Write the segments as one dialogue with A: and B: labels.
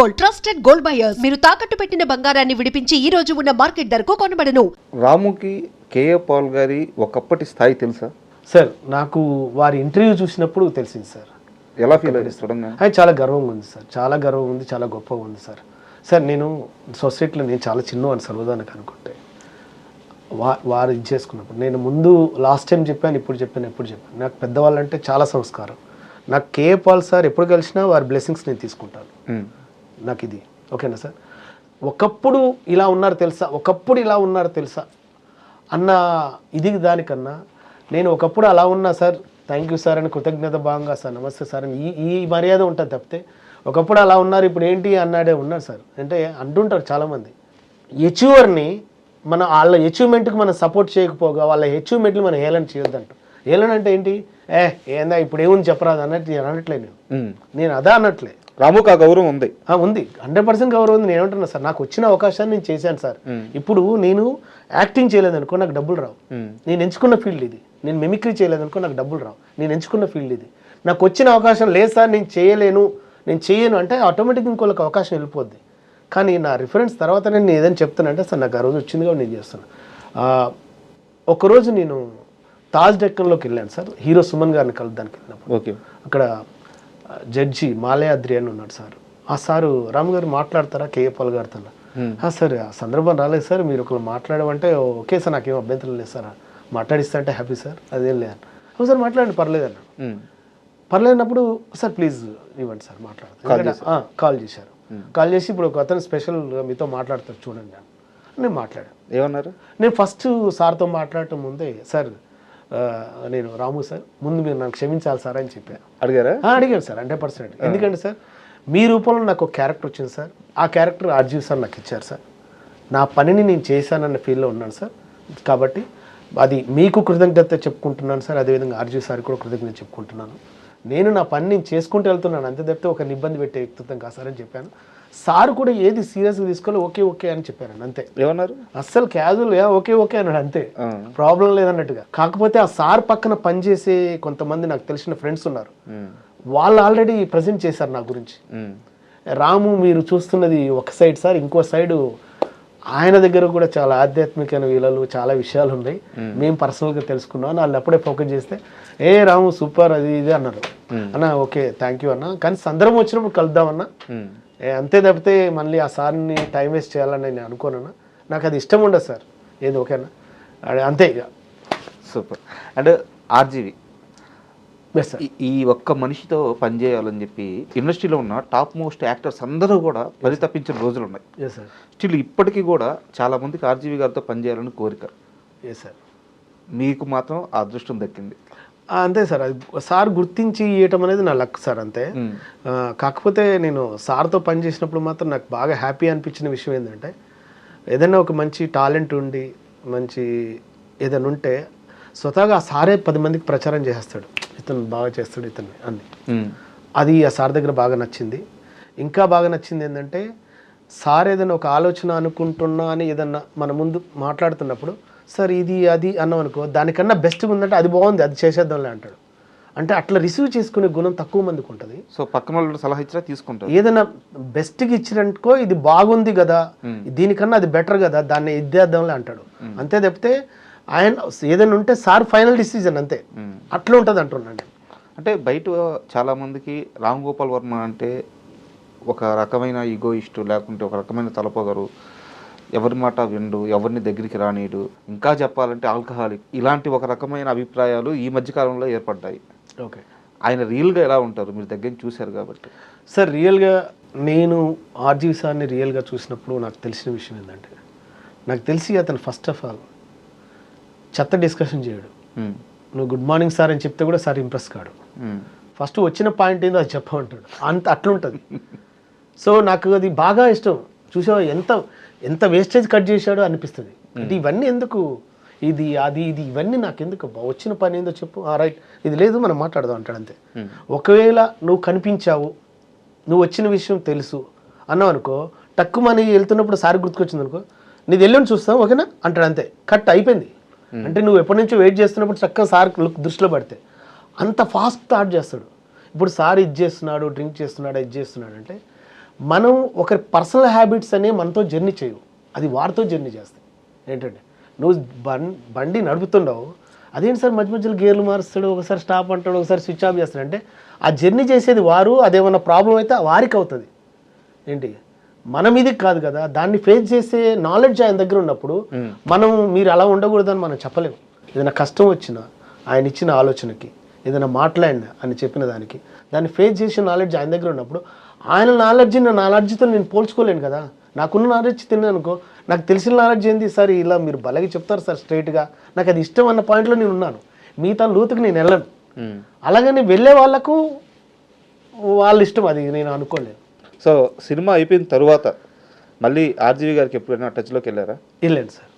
A: Gold trusted gold buyers. మీరు తాకట్టు పెట్టిన బంగారాన్ని విడిపించి ఈ రోజు ఉన్న మార్కెట్ ధరకు కొనబడను.
B: రాముకి కేఏ పాల్ గారి ఒకప్పటి స్థాయి తెలుసా?
C: సార్ నాకు వారి ఇంటర్వ్యూ చూసినప్పుడు తెలిసింది సార్.
B: ఎలా ఫీల్ అయ్యి చూడంగా
C: అది చాలా గర్వంగా ఉంది సార్. చాలా గర్వం ఉంది చాలా గొప్పగా ఉంది సార్. సార్ నేను సొసైటీలో నేను చాలా చిన్నవాడిని సర్వదానికి అనుకుంటే. వా వారు ఇది చేసుకున్నప్పుడు. నేను ముందు లాస్ట్ టైం చెప్పాను ఇప్పుడు చెప్పాను ఎప్పుడు చెప్పాను. నాకు పెద్దవాళ్ళంటే చాలా సంస్కారం. నాకు కే పాల్ సార్ ఎప్పుడు కలిసినా వారి బ్లెస్సింగ్స్ నేను తీసుకుంటాను. నాకు ఇది. ఓకేనా సార్? ఒకప్పుడు ఇలా ఉన్నారు తెలుసా? ఒకప్పుడు ఇలా ఉన్నారు తెలుసా? అన్న ఇది దానికన్నా నేను ఒకప్పుడు అలా ఉన్నా సార్. థ్యాంక్ యూ సార్ అని కృతజ్ఞత భాగంగా సార్. నమస్తే సార్ అని ఈ ఈ మర్యాద ఉంటుంది తప్పితే ఒకప్పుడు అలా ఉన్నారు ఇప్పుడు ఏంటి అన్నాడే ఉన్నారు సార్. అంటే అంటుంటారు చాలామంది. అచీవర్ని మన వాళ్ళ అచీవ్మెంట్కి మనం సపోర్ట్ చేయకపోగా వాళ్ళ అచీవ్మెంట్లు మనం హేళన చేయొద్దంటారు. అంటే ఏంటి? ఏ ఏందా ఇప్పుడు ఏముంది చెప్పరాదు అన్నట్టు నేను అనట్లే నేను. నేను అదా అన్నట్లే
B: రాముకి ఆ గౌరవం ఉంది.
C: ఆ, ఉంది. హండ్రెడ్ పర్సెంట్ గౌరవం ఉంది. నేను ఏమంటున్నా సార్ నాకు వచ్చిన అవకాశాన్ని నేను చేశాను సార్. ఇప్పుడు నేను యాక్టింగ్ చేయలేదనుకో నాకు డబ్బులు రావు. నేను ఎంచుకున్న ఫీల్డ్ ఇది. నేను మిమిక్రీ చేయలేదనుకో నాకు డబ్బులు రావు. నేను ఎంచుకున్న ఫీల్డ్ ఇది. నాకు వచ్చిన అవకాశం లేదు సార్ నేను చేయలేను. నేను చేయను అంటే ఆటోమేటిక్ ఇంకోళ్ళకి అవకాశం వెళ్ళిపోద్ది. కానీ నా రిఫరెన్స్ తర్వాత నేను ఏదైనా చెప్తానంటే సార్ నాకు ఆ రోజు వచ్చింది కాబట్టి నేను చేస్తాను ఒకరోజు నేను తాజ్ డెక్కన్లోకి వెళ్ళాను సార్. హీరో సుమన్ గారిని కలుద్దానికి వెళ్ళినప్పుడు.
B: ఓకే.
C: అక్కడ జడ్జి మాలయాద్రి అని ఉన్నాడు సార్. ఆ సారు రామ్ గారు మాట్లాడతారా? కేఏ పాల్ గారితో అన్నా. "ఆ, సార్ ఆ సందర్భం రాలేదు సార్. మీరు ఒకరు మాట్లాడమంటే ఓకే సార్ నాకేం అభ్యంతరం లేదు సార్. మాట్లాడిస్తా అంటే హ్యాపీ సార్. అదేం లేదు "ఓ సార్ మాట్లాడండి పర్లేదు అన్న.
B: ఉమ్.
C: పర్లేనప్పుడు సార్ ప్లీజ్ ఇవ్వండి సార్ మాట్లాడతాను కాల్ చేశారు. కాల్ చేసి ఇప్పుడు ఒక అతను స్పెషల్ మీతో మాట్లాడతారు చూడండి నేను మాట్లాడాను.
B: ఏమన్నారు?
C: నేను ఫస్ట్ సార్తో మాట్లాడటం ముందే సార్ నేను రాము సార్ ముందు మీరు నన్ను క్షమించాలి సార్ అని చెప్పాను
B: అడిగారా?
C: అడిగాను సార్ హండ్రెడ్ పర్సెంట్. ఎందుకంటే సార్ మీ రూపంలో నాకు ఒక క్యారెక్టర్ వచ్చింది సార్. ఆ క్యారెక్టర్ ఆర్జీవ్ సార్ నాకు ఇచ్చారు సార్. నా పనిని నేను చేశానన్న ఫీల్లో ఉన్నాను సార్. కాబట్టి అది మీకు కృతజ్ఞత చెప్పుకుంటున్నాను సార్. అదేవిధంగా ఆర్జీవ్ సార్ కూడా కృతజ్ఞత చెప్పుకుంటున్నాను. నేను నా పని నేను చేసుకుంటూ వెళ్తున్నాను. అంతే తప్పితే ఒక ఇబ్బంది పెట్టే వ్యక్తిత్వం కాదు సార్ అని చెప్పాను. సార్ కూడా ఏది సీరియస్గా తీసుకోవాలి ఓకే ఓకే అని చెప్పాను అంతే.
B: ఏమన్నారు?
C: అస్సలు క్యాజువల్ ఓకే ఓకే అన్నాడు అంతే. ప్రాబ్లం లేదన్నట్టుగా. కాకపోతే ఆ సార్ పక్కన పనిచేసే కొంతమంది నాకు తెలిసిన ఫ్రెండ్స్ ఉన్నారు. వాళ్ళు ఆల్రెడీ ప్రజెంట్ చేశారు నా గురించి. రాము మీరు చూస్తున్నది ఒక సైడ్ సార్ ఇంకో సైడు ఆయన దగ్గర కూడా చాలా ఆధ్యాత్మికమైన విలువలు చాలా విషయాలు ఉన్నాయి. మేము. పర్సనల్గా తెలుసుకున్నాం. వాళ్ళు అప్పుడే ఫోకస్ చేస్తే ఏ రాము సూపర్ అది ఇది అన్నారు. అన్న ఓకే థ్యాంక్ యూ అన్న. కానీ సందర్భం వచ్చినప్పుడు కలుద్దామన్నా అంతే తప్పితే మళ్ళీ ఆ సార్ని టైం వేస్ట్ చేయాలని నేను అనుకోనన్నా నాకు అది ఇష్టం ఉండదు సార్. ఏది ఓకేనా అంతే ఇక.
B: సూపర్. అండ్ ఆర్జీవి ఈ- ఈ ఒక్క మనిషితో పనిచేయాలని చెప్పి ఇండస్ట్రీలో ఉన్న టాప్ మోస్ట్ యాక్టర్స్ అందరూ కూడా పరితపించిన రోజులు ఉన్నాయి.
C: ఎస్ సార్
B: స్టిల్ ఇప్పటికీ కూడా చాలా మందికి ఆర్జీవి గారితో పనిచేయాలని కోరిక.
C: ఎస్ సార్
B: మీకు మాత్రం ఆ అదృష్టం దక్కింది.
C: అంతే సార్ అది సార్ గుర్తించి ఇవ్వటం అనేది నా లక్ సార్ అంతే. ఆ, కాకపోతే నేను సార్తో పని చేసినప్పుడు మాత్రం నాకు బాగా హ్యాపీ అనిపించిన విషయం ఏంటంటే ఏదైనా ఒక మంచి టాలెంట్ ఉండి మంచి ఏదైనా ఉంటే స్వతహాగా ఆ సారే పది మందికి ప్రచారం చేసేస్తాడు. ఇతను బాగా చేస్తాడు ఇతను అని
B: ఉమ్.
C: అది ఆ సార్ దగ్గర బాగా నచ్చింది. ఇంకా బాగా నచ్చింది ఏంటంటే సార్ ఏదైనా ఒక ఆలోచన అనుకుంటున్నా అని ఏదన్నా మన ముందు మాట్లాడుతున్నప్పుడు సార్ ఇది అది అన్నాం అనుకో దానికన్నా బెస్ట్గా ఉందంటే అది బాగుంది అది చేసేద్దాంలే అంటాడు. అంటే అట్లా రిసీవ్ చేసుకునే గుణం తక్కువ మందికి ఉంటుంది.
B: సో పక్కన వాళ్ళు సలహా ఇచ్చినా తీసుకుంటారు.
C: ఏదైనా బెస్ట్కి ఇచ్చినట్టుకో ఇది బాగుంది కదా దీనికన్నా అది బెటర్ కదా దాన్ని ఇద్దేద్దాంలే అంటాడు. అంతే తప్పితే ఆయన ఏదైనా ఉంటే సార్ ఫైనల్ డిసిజన్ అంతే. అట్లా ఉంటుంది అంటున్నాను
B: అంటే బయట చాలా మందికి రామ్ గోపాల్ వర్మ అంటే ఒక రకమైన ఈగోయిస్టు లేకుంటే ఒక రకమైన తలపొగరు. ఎవరి మాట విండు ఎవరిని దగ్గరికి రానీడు ఇంకా చెప్పాలంటే ఆల్కహాలిక్. ఇలాంటి ఒక రకమైన అభిప్రాయాలు ఈ మధ్య కాలంలో ఏర్పడ్డాయి.
C: ఓకే.
B: ఆయన రియల్గా ఎలా ఉంటారు? మీరు దగ్గర చూశారు కాబట్టి.
C: సార్ రియల్గా నేను ఆర్జీవి సార్ని రియల్గా చూసినప్పుడు నాకు తెలిసిన విషయం ఏంటంటే నాకు తెలిసి అతను ఫస్ట్ ఆఫ్ ఆల్ చెత్త డిస్కషన్ చేయడు.
B: ఉమ్,
C: నువ్వు గుడ్ మార్నింగ్ సార్ అని చెప్తే కూడా సార్ ఇంప్రెస్ కాడు. ఫస్ట్ వచ్చిన పాయింట్ ఏందో అది చెప్పమంటాడు. అంత అట్లుంటుంది. సో నాకు అది బాగా ఇష్టం. చూసావా ఎంత ఎంత వేస్టేజ్ కట్ చేశాడో అనిపిస్తుంది. అంటే ఇవన్నీ ఎందుకు? ఇది అది ఇది ఇవన్నీ నాకు ఎందుకు? వచ్చిన పని ఏందో చెప్పు. ఆ రైట్ ఇది లేదు మనం మాట్లాడదాం అంటాడు అంతే. ఒకవేళ నువ్వు కనిపించావు నువ్వు వచ్చిన విషయం తెలుసు. అన్నావు అనుకో టక్కు మని వెళ్తున్నప్పుడు సారి గుర్తుకొచ్చింది అనుకో నీది వెళ్ళని చూస్తాం ఓకేనా? అంటాడు అంతే. కట్ అయిపోయింది. Hmm. అంటే నువ్వు ఎప్పటి నుంచో వెయిట్ చేస్తున్నప్పుడు చక్కగా సార్ లుక్ దృష్టిలో పడితే. అంత ఫాస్ట్ స్టార్ట్ చేస్తాడు. ఇప్పుడు సార్ ఇది చేస్తున్నాడు డ్రింక్ చేస్తున్నాడు ఇది చేస్తున్నాడు అంటే మనం ఒకరి పర్సనల్ హ్యాబిట్స్ అనేవి మనతో జర్నీ చేయవు. అది వారితో జర్నీ చేస్తాయి. ఏంటంటే నువ్వు బం బండి నడుపుతుండవు. అదేంటి సార్ మధ్య మధ్యలో గేర్లు మారుస్తాడు ఒకసారి స్టాప్ అంటాడు ఒకసారి స్విచ్ ఆఫ్ చేస్తాడు. అంటే ఆ జర్నీ చేసేది వారు అదేమన్నా ప్రాబ్లం అయితే వారికి అవుతుంది. ఏంటి? మన మీదకి కాదు కదా దాన్ని ఫేస్ చేసే నాలెడ్జ్ ఆయన దగ్గర ఉన్నప్పుడు మనం మీరు అలా ఉండకూడదని మనం చెప్పలేము. ఏదైనా కష్టం వచ్చినా ఆయన ఇచ్చిన ఆలోచనకి ఏదైనా మాట్లాడినా అని చెప్పిన దానికి దాన్ని ఫేస్ చేసే నాలెడ్జ్ ఆయన దగ్గర ఉన్నప్పుడు ఆయన నాలెడ్జ్ నా నాలెడ్జ్తో నేను పోల్చుకోలేను కదా. నాకున్న నాలెడ్జ్ తిన్నాను అనుకో నాకు తెలిసిన నాలెడ్జ్ ఏంది? సార్ ఇలా మీరు బలగి చెప్తారు సార్ స్ట్రైట్గా నాకు అది ఇష్టం అన్న పాయింట్లో నేను ఉన్నాను. మిగతా లోతుకి నేను వెళ్ళను. అలాగని వెళ్ళే వాళ్ళకు వాళ్ళ ఇష్టం అది నేను అనుకోలేను.
B: సో సినిమా అయిపోయిన తరువాత మళ్ళీ ఆర్జీవి గారికి ఎప్పుడైనా టచ్లోకి వెళ్ళారా?
C: వెళ్ళండి సార్.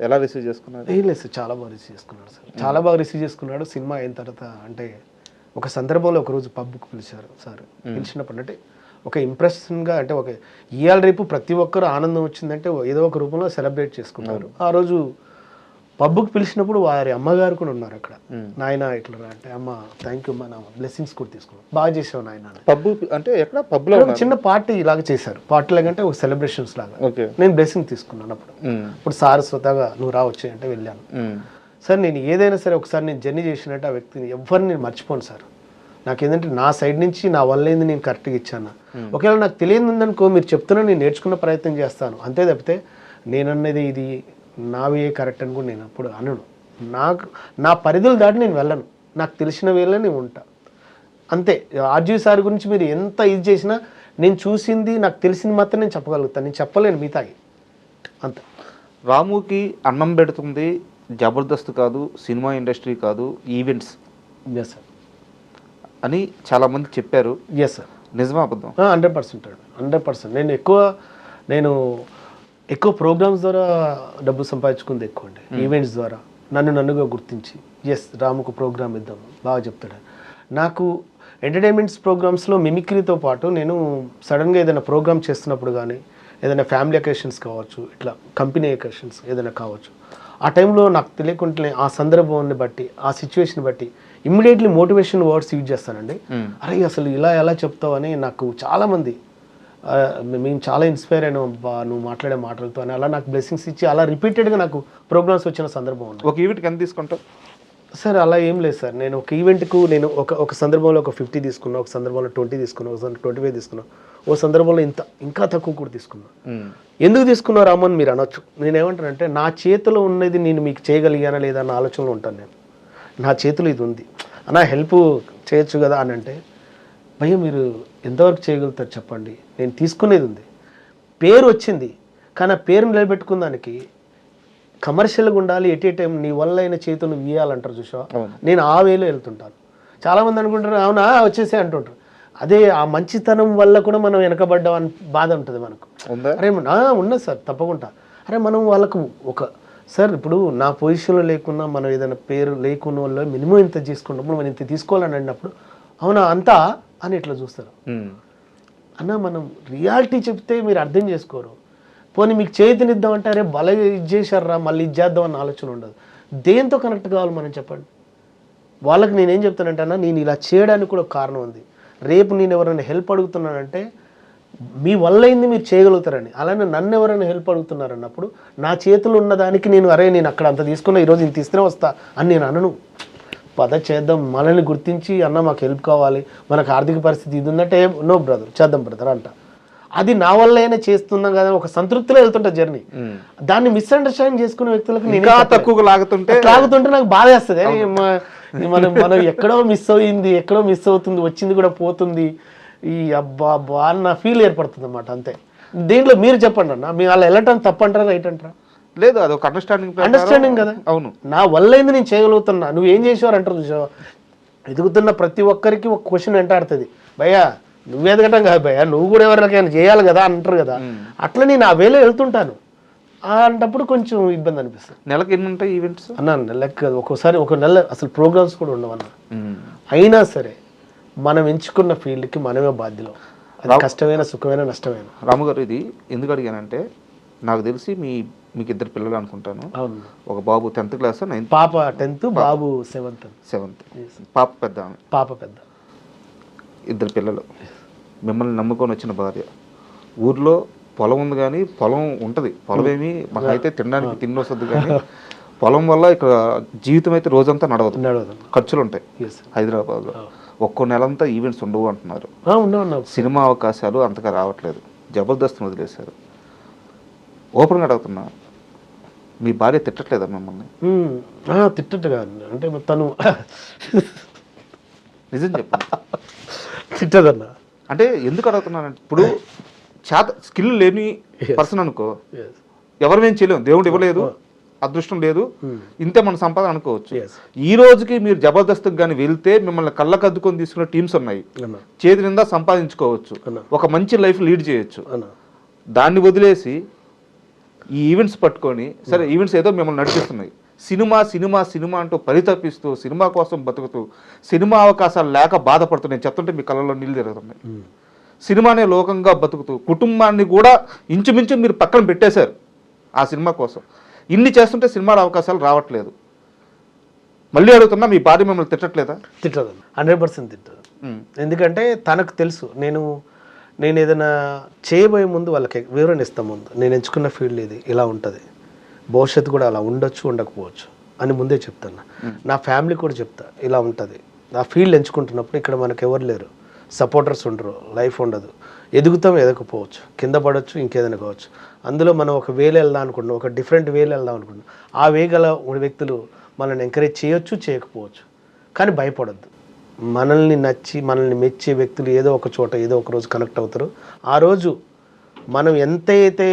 B: ఎలా రిసీవ్ చేసుకున్నారు?
C: ఏం లేదు సార్ చాలా బాగా రిసీవ్ చేసుకున్నాడు సార్. చాలా బాగా రిసీవ్ చేసుకున్నాడు. సినిమా అయిన తర్వాత అంటే ఒక సందర్భంలో ఒక రోజు పబ్కి పిలిచారు సార్. పిలిచినప్పుడు అంటే ఒక ఇంప్రెషన్గా అంటే ఒక ఇవాళ రేపు ప్రతి ఒక్కరు ఆనందం వచ్చిందంటే ఏదో ఒక రూపంలో సెలబ్రేట్ చేసుకుంటారు. ఆ రోజు పబ్కి పిలిచినప్పుడు వారి అమ్మగారు కూడా ఉన్నారు అక్కడ. నాయన ఇట్లా అంటే అమ్మ థ్యాంక్ యూ అమ్మా నా బ్లెస్సింగ్స్ కూడా తీసుకున్నాను బాగా చేసావు నాయన.
B: పబ్బు అంటే ఎక్కడ పబ్లో
C: చిన్న పార్టీ ఇలాగ చేశారు. పార్టీ లాగంటే ఒక సెలబ్రేషన్స్ లాగా. నేను బ్లెస్సింగ్ తీసుకున్నాను అప్పుడు. ఇప్పుడు సార్ స్వతహాగా నువ్వు రా వచ్చాయి అంటే వెళ్ళాను. సార్ నేను ఏదైనా సరే ఒకసారి నేను జర్నీ చేసినట్టు ఆ వ్యక్తిని ఎవరిని నేను మర్చిపోను సార్. నాకు ఏంటంటే నా సైడ్ నుంచి నా వల్ల ఏంది నేను కరెక్ట్గా ఇచ్చాను. ఒకవేళ నాకు తెలియదు ఉందనుకో మీరు చెప్తున్నా నేను నేర్చుకున్న ప్రయత్నం చేస్తాను. అంతే తప్పితే నేనన్నది ఇది నావే కరెక్ట్ అని కూడా నేను అప్పుడు అనను. నాకు నా పరిధులు దాటి నేను వెళ్ళను. నాకు తెలిసిన వేళ నేను ఉంటా. అంతే ఆర్జీవి సార్ గురించి మీరు ఎంత ఇది చేసినా నేను చూసింది నాకు తెలిసింది మాత్రం నేను చెప్పగలుగుతాను నేను చెప్పలేను మిగతాయి. అంతే.
B: రాముకి అన్నం పెడుతుంది జబర్దస్త్ కాదు సినిమా ఇండస్ట్రీ కాదు ఈవెంట్స్.
C: ఎస్ సార్
B: అని చాలామంది చెప్పారు.
C: ఎస్ సార్
B: నిజమా అబద్ధం?
C: హండ్రెడ్ పర్సెంట్ హండ్రెడ్ పర్సెంట్ నేను ఎక్కువ నేను ఎక్కువ ప్రోగ్రామ్స్ ద్వారా డబ్బు సంపాదించుకుంది ఎక్కువ అండి ఈవెంట్స్ ద్వారా. నన్ను నన్నుగా గుర్తించి. ఎస్ రాముకు ప్రోగ్రామ్ ఇద్దాం. బాగా చెప్తాడు. నాకు ఎంటర్టైన్మెంట్స్ ప్రోగ్రామ్స్లో మిమిక్రీతో పాటు నేను సడన్గా ఏదైనా ప్రోగ్రామ్ చేస్తున్నప్పుడు కానీ ఏదైనా ఫ్యామిలీ అకేషన్స్ కావచ్చు ఇట్లా కంపెనీ అకేషన్స్ ఏదైనా కావచ్చు ఆ టైంలో నాకు తెలియకుండానే ఆ సందర్భాన్ని బట్టి ఆ సిచ్యువేషన్ బట్టి ఇమ్మీడియట్లీ మోటివేషన్ వర్డ్స్ యూజ్ చేస్తానండి. అరే అసలు ఇలా ఎలా చెప్తావు అని నాకు చాలామంది మేము చాలా ఇన్స్పైర్ అయినాం నువ్వు మాట్లాడే మాటలతో అని అలా నాకు బ్లెస్సింగ్స్ ఇచ్చి అలా రిపీటెడ్గా నాకు ప్రోగ్రామ్స్ వచ్చిన సందర్భం ఉంది.
B: ఒక ఈవెంట్కి ఎంత తీసుకుంటావు?
C: సార్ అలా ఏం లేదు సార్. నేను ఒక ఈవెంట్కు నేను ఒక ఒక సందర్భంలో ఒక ఫిఫ్టీ తీసుకున్నా ఒక సందర్భంలో ట్వంటీ తీసుకున్నా ఒక ట్వంటీ ఫైవ్ తీసుకున్నా ఓ సందర్భంలో ఇంత ఇంకా తక్కువ కూడా తీసుకున్నా. ఎందుకు తీసుకున్నారు రామన్ మీరు అనొచ్చు. నేను ఏమంటానంటే నా చేతిలో ఉన్నది నేను మీకు చేయగలిగానా లేదా అన్న ఆలోచనలో ఉంటాను నేను. నా చేతిలో ఇది ఉంది. అన్నా హెల్ప్ చేయొచ్చు కదా అని అంటే భయ్య మీరు ఎంతవరకు చేయగలుగుతారు చెప్పండి. నేను తీసుకునేది ఉంది. పేరు వచ్చింది. కానీ ఆ పేరు నిలబెట్టుకున్న దానికి కమర్షియల్గా ఉండాలి ఎట్ ఏ టైం నీ వల్ల అయిన చేతి నువ్వు ఇవ్వాలంటారు చూసావా
B: అవును.
C: నేను ఆ వేలో వెళ్తుంటాను. చాలామంది అనుకుంటారు అవునా వచ్చేసే అంటుంటారు. అదే ఆ మంచితనం వల్ల కూడా మనం వెనకబడ్డాం అని బాధ ఉంటుంది మనకు. అరే ఉన్నది సార్ తప్పకుండా. అరే మనం వాళ్ళకు ఒక సార్ ఇప్పుడు నా పొజిషన్లో లేకున్నా మనం ఏదైనా పేరు లేకున్న వాళ్ళు మినిమం ఇంత తీసుకున్నప్పుడు మనం ఇంత తీసుకోవాలని అన్నప్పుడు అవునా అంతా అని ఇట్లా చూస్తారు. అన్న మనం రియాలిటీ చెప్తే మీరు అర్థం చేసుకోరు. పోనీ మీకు చేతినిద్దామంటే అరే బల ఇది మళ్ళీ ఇది చేద్దాం అన్న ఆలోచన ఉండదు. దేంతో కనెక్ట్ కావాలి మనం చెప్పండి? వాళ్ళకి నేనేం చెప్తానంటే అన్న నేను ఇలా చేయడానికి కూడా ఒక కారణం ఉంది. రేపు నేను ఎవరైనా హెల్ప్ అడుగుతున్నానంటే మీ వల్ల అయింది మీరు చేయగలుగుతారని. అలానే నన్ను ఎవరైనా హెల్ప్ అడుగుతున్నారు అన్నప్పుడు నా చేతులు ఉన్న దానికి నేను అరే నేను అక్కడ అంత తీసుకున్నా ఈరోజు ఇంత తీసుకునే వస్తా అని నేను అనను. పద చేద్దాం మనల్ని గుర్తించి అన్న మాకు హెల్ప్ కావాలి. మనకు ఆర్థిక పరిస్థితి ఇది ఉందంటే నో బ్రదర్ చేద్దాం బ్రదర్ అంట. అది నా వల్ల అయినా చేస్తున్నాం కదా ఒక సంతృప్తిలో వెళ్తుంటా జర్నీ. దాన్ని మిస్అండర్స్టాండింగ్ చేసుకునే వ్యక్తులకు నేను
B: ఇంకా తక్కువ లాగుతుంటే
C: లాగుతుంటే నాకు బాధ వేస్తుంది. మనం మనం ఎక్కడో మిస్ అయింది ఎక్కడో మిస్ అవుతుంది వచ్చింది కూడా పోతుంది. ఈ అబ్బా అబ్బా అని నా ఫీల్ ఏర్పడుతుంది అన్నమాట అంతే. దీంట్లో మీరు చెప్పండి అన్న. మీ వాళ్ళు వెళ్ళటం తప్పంటారా రైట్ అంటారా?
B: లేదు అది ఒక అండర్స్టాండింగ్
C: అండర్స్టాండింగ్ కదా?
B: అవును.
C: నా వల్ల ఏంది నేను చేయగలుగుతున్నా. నువ్వు ఏం చేసేవారు అంటారు చూసావా? ఎదుగుతున్న ప్రతి ఒక్కరికి ఒక క్వశ్చన్ వెంటాడుతుంది. భయ్యా నువ్వు ఎదగటం కాదు భయ్యా నువ్వు కూడా ఎవరికైనా చేయాలి కదా అంటారు కదా. అట్లా నేను ఆ వేలో వెళ్తుంటాను. అలాంటప్పుడు కొంచెం ఇబ్బంది అనిపిస్తుంది.
B: నెలకి ఎన్ని ఉంటాయి ఈవెంట్స్
C: అన్న లెక్క ఒక్కోసారి ఒక నెల అసలు ప్రోగ్రామ్స్ కూడా ఉండవన్న అయినా సరే మనం ఎంచుకున్న ఫీల్డ్కి మనమే బాధ్యులం. అది కష్టమైన సుఖమైన నష్టమైన.
B: రాము గారు ఇది ఎందుకు అడిగానంటే నాకు తెలిసి మీ మీకు ఇద్దరు పిల్లలు అనుకుంటాను. ఒక బాబు టెన్త్ క్లాస్ నైన్త్
C: పాప టెన్త్ బాబు సెవెంత్.
B: సెవెంత్. పాప పెద్ద
C: పాప పెద్ద.
B: ఇద్దరు పిల్లలు. మిమ్మల్ని నమ్ముకొని వచ్చిన భార్య. ఊర్లో పొలం ఉంది కానీ పొలం ఉంటుంది. పొలం ఏమి మాకు అయితే తినడానికి తిండి వస్తుంది కానీ పొలం వల్ల ఇక్కడ జీవితం అయితే రోజంతా నడవదు. ఖర్చులు ఉంటాయి హైదరాబాద్లో. ఒక్కో నెలంతా ఈవెంట్స్ ఉండవు అంటున్నారు.
C: ఉన్నా
B: సినిమా అవకాశాలు అంతగా రావట్లేదు. జబర్దస్త్ని వదిలేశారు. ఓపెన్గా అడుగుతున్నా. మీ భార్య తిట్టట్లేదా మిమ్మల్ని?
C: ఆ, తిట్టట్టుగా అంటే తను
B: నిజం
C: తిట్టదన్న.
B: అంటే ఎందుకు అడుగుతున్నానంటే ఇప్పుడు చేత స్కిల్ లేని పర్సన్ అనుకో ఎవరు మేము చేయలేము దేవుడు ఇవ్వలేదు అదృష్టం లేదు ఇంతే మన సంపాదన అనుకోవచ్చు. ఈ రోజుకి మీరు జబర్దస్త్కి కానీ వెళ్తే మిమ్మల్ని కళ్ళకద్దుకొని తీసుకునే టీమ్స్ ఉన్నాయి. చేతి నిందా సంపాదించుకోవచ్చు. ఒక మంచి లైఫ్ లీడ్ చేయొచ్చు. దాన్ని వదిలేసి ఈ ఈవెంట్స్ పట్టుకొని సరే ఈవెంట్స్ ఏదో మిమ్మల్ని నడిపిస్తున్నాయి. సినిమా సినిమా సినిమా అంటూ పరితపిస్తూ సినిమా కోసం బతుకుతూ సినిమా అవకాశాలు లేక బాధపడుతూ నేను చెప్తుంటే మీ కళ్ళలో నీళ్ళు తిరుగుతున్నాయి.
C: ఉమ్.
B: సినిమానే లోకంగా బతుకుతూ కుటుంబాన్ని కూడా ఇంచుమించు మీరు పక్కన పెట్టేశారు ఆ సినిమా కోసం. ఇన్ని చేస్తుంటే సినిమాల అవకాశాలు రావట్లేదు. మళ్ళీ అడుగుతున్నా మీ భార్య మిమ్మల్ని తిట్టట్లేదా?
C: తిట్టదు. Hundred percent తిట్టదు.
B: ఉమ్.
C: ఎందుకంటే తనకు తెలుసు నేను నేను ఏదైనా చేయబోయే ముందు వాళ్ళకి వివరణ ఇస్తాం ముందు. నేను ఎంచుకున్న ఫీల్డ్ ఇది ఇలా ఉంటుంది. భవిష్యత్తు కూడా అలా ఉండొచ్చు ఉండకపోవచ్చు అని ముందే చెప్తాను నా ఫ్యామిలీ కూడా చెప్తా ఇలా ఉంటుంది. నా ఫీల్డ్ ఎంచుకుంటున్నప్పుడు ఇక్కడ మనకు ఎవరు లేరు. సపోర్టర్స్ ఉండరు లైఫ్ ఉండదు. ఎదుగుతాం ఎదగకపోవచ్చు. కింద పడవచ్చు ఇంకేదైనా కావచ్చు. అందులో మనం ఒక వేలు వెళ్దాం అనుకుంటున్నాం ఒక డిఫరెంట్ వేలు వెళ్దాం అనుకుంటున్నాం. ఆ వే గల వ్యక్తులు మనల్ని ఎంకరేజ్ చేయొచ్చు చేయకపోవచ్చు. కానీ భయపడొద్దు. మనల్ని నచ్చి మనల్ని మెచ్చే వ్యక్తులు ఏదో ఒక చోట ఏదో ఒక రోజు కనెక్ట్ అవుతారు. ఆ రోజు మనం ఎంతైతే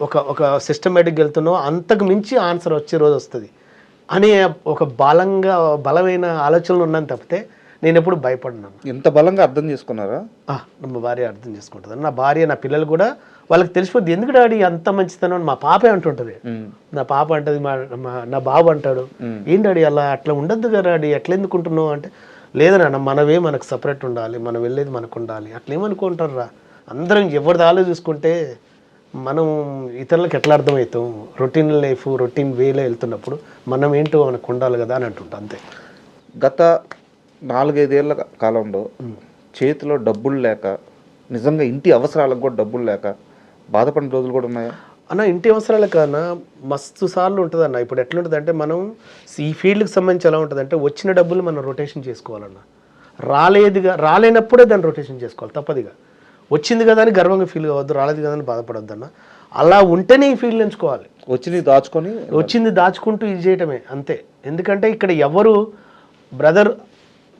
C: ఒక ఒక సిస్టమేటిక్ వెళ్తున్నో అంతకు మించి ఆన్సర్ వచ్చే రోజు వస్తుంది. అనే ఒక బలంగా బలమైన ఆలోచనలు ఉన్నాను తప్పితే నేను ఎప్పుడు భయపడినాను
B: ఇంత బలంగా అర్థం చేసుకున్నారా?
C: నా భార్య అర్థం చేసుకుంటుంది. నా భార్య నా పిల్లలు కూడా వాళ్ళకి తెలిసిపోద్ది ఎందుకు డాడీ అంత మంచితనం? అని మా పాపే అంటుంటుంది. నా పాప అంటది మా నా బాబు అంటాడు. ఏం డాడీ అలా అట్లా ఉండద్దు కదా డాడీ ఎట్లా ఎందుకు ఉంటున్నావు అంటే లేదన్నా మనమే మనకు సపరేట్ ఉండాలి మనం వెళ్ళేది మనకు ఉండాలి. అట్లా ఏమనుకుంటారు రా అందరం ఎవరిది ఆలో చూసుకుంటే మనం ఇతరులకు ఎట్లా అర్థమవుతాం? రొటీన్ లైఫ్ రొటీన్ వేలో వెళ్తున్నప్పుడు మనం ఏంటో మనకు ఉండాలి కదా అని అంటుంటా అంతే.
B: గత నాలుగైదేళ్ళ కాలంలో చేతిలో డబ్బులు లేక నిజంగా ఇంటి అవసరాలకు కూడా డబ్బులు లేక బాధపడిన రోజులు కూడా ఉన్నాయా?
C: అన్న ఇంటి అవసరాల కన్నా మస్తు సార్లు ఉంటుంది అన్న ఇప్పుడు ఎట్లుంటుంది అంటే మనం ఈ ఫీల్డ్కి సంబంధించి ఎలా ఉంటుంది అంటే వచ్చిన డబ్బులు మనం రొటేషన్ చేసుకోవాలన్న. రాలేదుగా రాలేనప్పుడే దాన్ని రొటేషన్ చేసుకోవాలి తప్పదిగా. వచ్చింది కదా అని గర్వంగా ఫీల్ కావద్దు రాలేదు కదా అని బాధపడొద్దు అన్న అలా ఉంటేనే ఈ ఫీల్డ్ ఎంచుకోవాలి.
B: వచ్చి నీ దాచుకొని
C: వచ్చింది దాచుకుంటూ ఇది చేయటమే అంతే. ఎందుకంటే ఇక్కడ ఎవరు బ్రదర్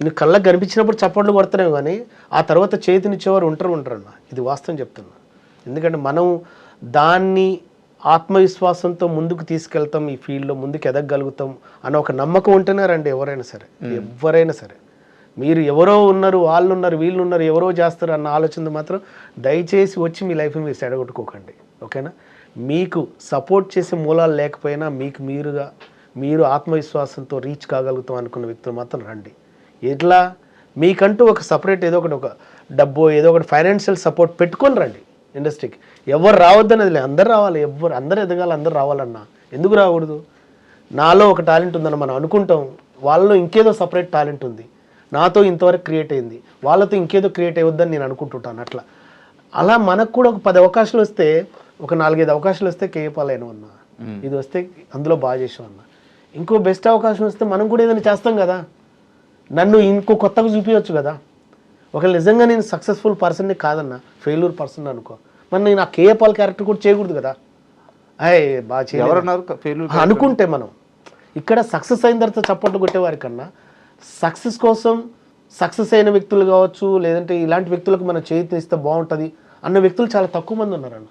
C: నీ కళ్ళకు కనిపించినప్పుడు చప్పట్లు కొడతానేమో కానీ ఆ తర్వాత చేతినిచ్చేవారు ఉంటారు ఉంటారన్న. ఇది వాస్తవం చెప్తున్నా. ఎందుకంటే మనం దాన్ని ఆత్మవిశ్వాసంతో ముందుకు తీసుకెళ్తాం ఈ ఫీల్డ్లో ముందుకు ఎదగగలుగుతాం అన్న ఒక నమ్మకం ఉంటేనే రండి ఎవరైనా సరే. ఎవరైనా సరే. మీరు ఎవరో ఉన్నారు వాళ్ళు ఉన్నారు వీళ్ళు ఉన్నారు ఎవరో చేస్తారు అన్న ఆలోచన మాత్రం దయచేసి వచ్చి మీ లైఫ్ని మీరు సెడగొట్టుకోకండి ఓకేనా? మీకు సపోర్ట్ చేసే మూలాలు లేకపోయినా మీకు మీరుగా మీరు ఆత్మవిశ్వాసంతో రీచ్ కాగలుగుతాం అనుకున్న వ్యక్తులు మాత్రం రండి. ఎట్లా మీకంటూ ఒక సపరేట్ ఏదో ఒకటి ఒక డబ్బు ఏదో ఒకటి ఫైనాన్షియల్ సపోర్ట్ పెట్టుకొని రండి. ఇండస్ట్రీకి. ఎవరు రావద్దనేది లేదు. అందరు రావాలి. ఎవరు అందరు ఎదగాలి అందరు రావాలన్నా. ఎందుకు రాకూడదు? నాలో ఒక టాలెంట్ ఉందని మనం అనుకుంటాం. వాళ్ళలో ఇంకేదో సపరేట్ టాలెంట్ ఉంది. నాతో ఇంతవరకు క్రియేట్ అయింది. వాళ్ళతో ఇంకేదో క్రియేట్ అయ్యొద్దని నేను అనుకుంటుంటాను అట్లా. అలా మనకు కూడా ఒక పది అవకాశాలు వస్తే ఒక నాలుగైదు అవకాశాలు వస్తే కేపాలైన అన్న. ఇది వస్తే అందులో బాగా చేసాం అన్న. ఇంకో బెస్ట్ అవకాశం వస్తే మనం కూడా ఏదైనా చేస్తాం కదా. నన్ను ఇంకో కొత్తగా చూపించవచ్చు కదా. ఒకవేళ నిజంగా నేను సక్సెస్ఫుల్ పర్సన్ని కాదన్నా ఫెయిల్యూర్ పర్సన్ అనుకో మరి నేను ఆ కేపాల్ క్యారెక్టర్ కూడా చేయకూడదు కదా? అయ్యే బాగా ఆ, అనుకుంటే మనం. ఇక్కడ సక్సెస్ అయిన తర్వాత చప్పట్లు కొట్టేవారి కన్నా సక్సెస్ కోసం సక్సెస్ అయిన వ్యక్తులు కావచ్చు లేదంటే ఇలాంటి వ్యక్తులకు మనం చేతినిస్తే బాగుంటుంది అన్న వ్యక్తులు చాలా తక్కువ మంది ఉన్నారన్న.